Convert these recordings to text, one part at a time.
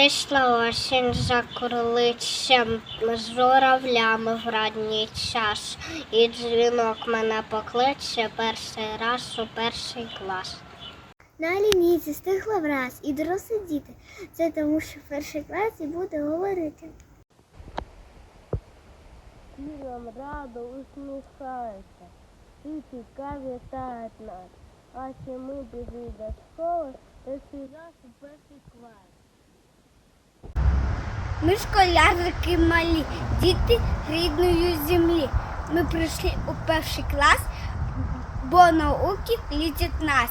Прийшла осінь за курлицем з журавлями в ранній час, і дзвінок мене покличе перший раз у перший клас. На лінійці стихла враз і дорослі діти. Це тому, що перший клас і буде говорити. Тілом радо усміхаються, і цікаві вітають нас. А чи ми біжи до школи, перший раз у перший клас. Ми школярики малі, діти рідної землі. Ми прийшли у перший клас, бо науки літять нас.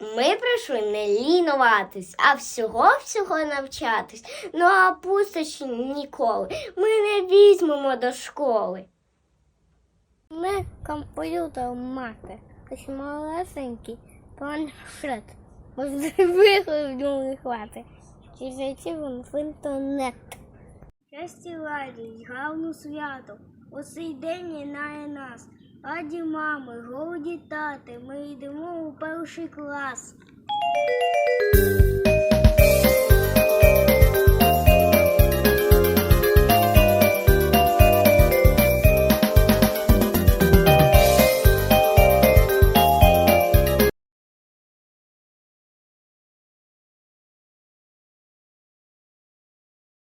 Ми прийшли не лінуватись, а всього-всього навчатись. Ну а пустощі ніколи. Ми не візьмемо до школи. Ми комп'ютер мати, ось малесенький планшет. Можна виходу в ньому не хвати. Чи зайти в інтернет. Щастя радість, гавну свято. Оцей день інає нас. Раді мами, голоді тати, ми йдемо у перший клас.